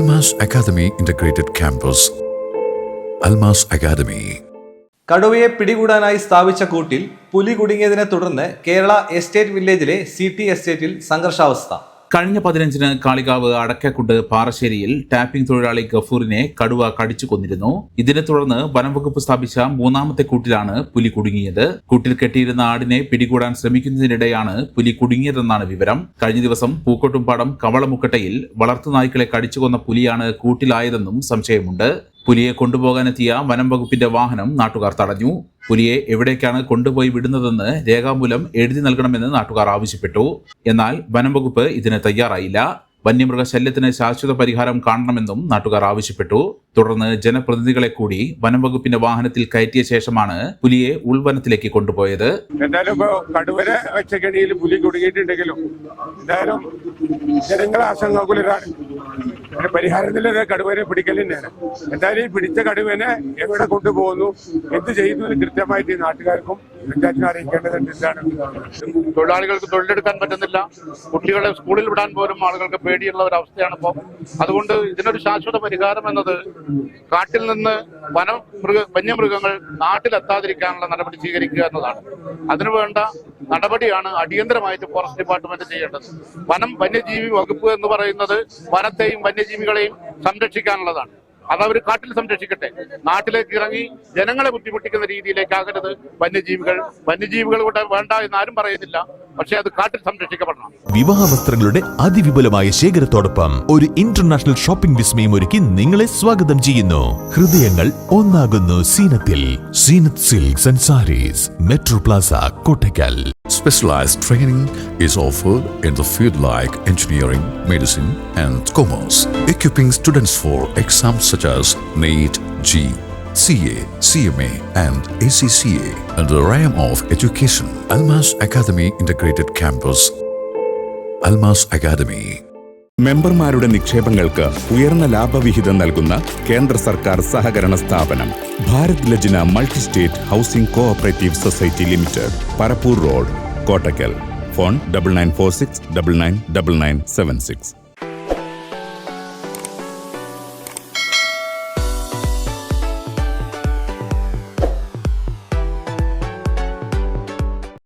Almas academy integrated campus Almas academy കടുവയെ പിടികൂടാനായി സ്ഥാപിച്ച കൂട്ടിൽ പുലി കുടുങ്ങിയതിനെ തുടർന്ന് കേരള എസ്റ്റേറ്റ് വില്ലേജിലെ സി ടി എസ്റ്റേറ്റിൽ സംഘർഷാവസ്ഥ. കഴിഞ്ഞ പതിനഞ്ചിന് കാളികാവ് അടക്കക്കുണ്ട് പാറശ്ശേരിയിൽ ടാപ്പിംഗ് തൊഴിലാളി ഗഫൂറിനെ കടുവ കടിച്ചു കൊന്നിരുന്നു. ഇതിനെ തുടർന്ന് വനംവകുപ്പ് സ്ഥാപിച്ച മൂന്നാമത്തെ കൂട്ടിലാണ് പുലി കുടുങ്ങിയത്. കൂട്ടിൽ കെട്ടിയിരുന്ന ആടിനെ പിടികൂടാൻ ശ്രമിക്കുന്നതിനിടെയാണ് പുലി കുടുങ്ങിയതെന്നാണ് വിവരം. കഴിഞ്ഞ ദിവസം പൂക്കോട്ടുംപാടം കവളമുക്കട്ടയിൽ വളർത്തുനായ്ക്കളെ കടിച്ചുകൊന്ന പുലിയാണ് കൂട്ടിലായതെന്നും സംശയമുണ്ട്. പുലിയെ കൊണ്ടുപോകാനെത്തിയ വനം വകുപ്പിന്റെ വാഹനം നാട്ടുകാർ തടഞ്ഞു. പുലിയെ എവിടേക്കാണ് കൊണ്ടുപോയി വിടുന്നതെന്ന് രേഖാമൂലം എഴുതി നൽകണമെന്ന് നാട്ടുകാർ ആവശ്യപ്പെട്ടു. എന്നാൽ വനം വകുപ്പ് ഇതിന് തയ്യാറായില്ല. വന്യമൃഗശല്യത്തിന് ശാശ്വത പരിഹാരം കാണണമെന്നും നാട്ടുകാർ ആവശ്യപ്പെട്ടു. തുടർന്ന് ജനപ്രതിനിധികളെ കൂടി വനം വകുപ്പിന്റെ വാഹനത്തിൽ കയറ്റിയ ശേഷമാണ് പുലിയെ ഉൾവനത്തിലേക്ക് കൊണ്ടുപോയത്. എന്തായാലും ഇപ്പോ കടുവരെ വെച്ച കെണിയിൽ പുലി കുടുങ്ങിയിട്ടുണ്ടെങ്കിലും എന്തായാലും ജനങ്ങളെ ആശങ്കാകുലരാണ് അതിന് പരിഹാരത്തിലൊരു കടുവനെ പിടിക്കലിനാണ് എന്തായാലും ഈ പിടിച്ച കടുവനെ എവിടെ കൊണ്ടുപോകുന്നു? എന്ത് ചെയ്യുന്നു കൃത്യമായിട്ട് ഈ നാട്ടുകാർക്കും പഞ്ചായത്തിനെ അറിയിക്കേണ്ടത് എന്താണ് തൊഴിലാളികൾക്ക് തൊഴിലെടുക്കാൻ പറ്റുന്നില്ല. കുട്ടികളെ സ്കൂളിൽ വിടാൻ പോലും ആളുകൾക്ക് പേടിയുള്ള ഒരു അവസ്ഥയാണ് ഇപ്പോൾ അതുകൊണ്ട് ഇതിനൊരു ശാശ്വത പരിഹാരം എന്നത് കാട്ടിൽ നിന്ന് വന മൃഗ വന്യമൃഗങ്ങൾ നാട്ടിലെത്താതിരിക്കാനുള്ള നടപടി സ്വീകരിക്കുക എന്നതാണ്. അതിനുവേണ്ട നടപടിയാണ് അടിയന്തരമായിട്ട് ഫോറസ്റ്റ് ഡിപ്പാർട്ട്മെന്റ് ചെയ്യേണ്ടത്. വനം വന്യജീവി വകുപ്പ് എന്ന് പറയുന്നത് വനത്തെയും വന്യജീവികളെയും സംരക്ഷിക്കാനുള്ളതാണ്. അത് അവർ കാട്ടിൽ സംരക്ഷിക്കട്ടെ. നാട്ടിലേക്ക് ഇറങ്ങി ജനങ്ങളെ ബുദ്ധിമുട്ടിക്കുന്ന രീതിയിലേക്കാകരുത്. വന്യജീവികൾ വന്യജീവികൾ കൂടെ വേണ്ട എന്ന് ആരും പറയുന്നില്ല. പക്ഷെ അത് കാട്ടിൽ സംരക്ഷിക്കപ്പെടണം. വിവാഹ വസ്ത്രങ്ങളുടെ അതിവിപുലമായ ശേഖരത്തോടൊപ്പം ഒരു ഇന്റർനാഷണൽ ഷോപ്പിംഗ് വിസ്മയം ഒരുക്കി നിങ്ങളെ സ്വാഗതം ചെയ്യുന്നു. ഹൃദയങ്ങൾ ഒന്നാകുന്നു സീനത്തിൽ. Zeenath silks and saris. Metro plaza Kottakkal. Specialized training is offered in the field like engineering, medicine, and commerce, equipping students for exams such as NEET, G, CA, CMA, and ACCA in the realm of education. Almas Academy Integrated Campus. Almas Academy. മെമ്പർമാരുടെ നിക്ഷേപങ്ങൾക്ക് ഉയർന്ന ലാഭവിഹിതം നൽകുന്ന കേന്ദ്ര സർക്കാർ സഹകരണ സ്ഥാപനം Bharat Lajna multi state housing cooperative society limited Parappur road Kottakkal. Phone double nine four six double nine double nine seven six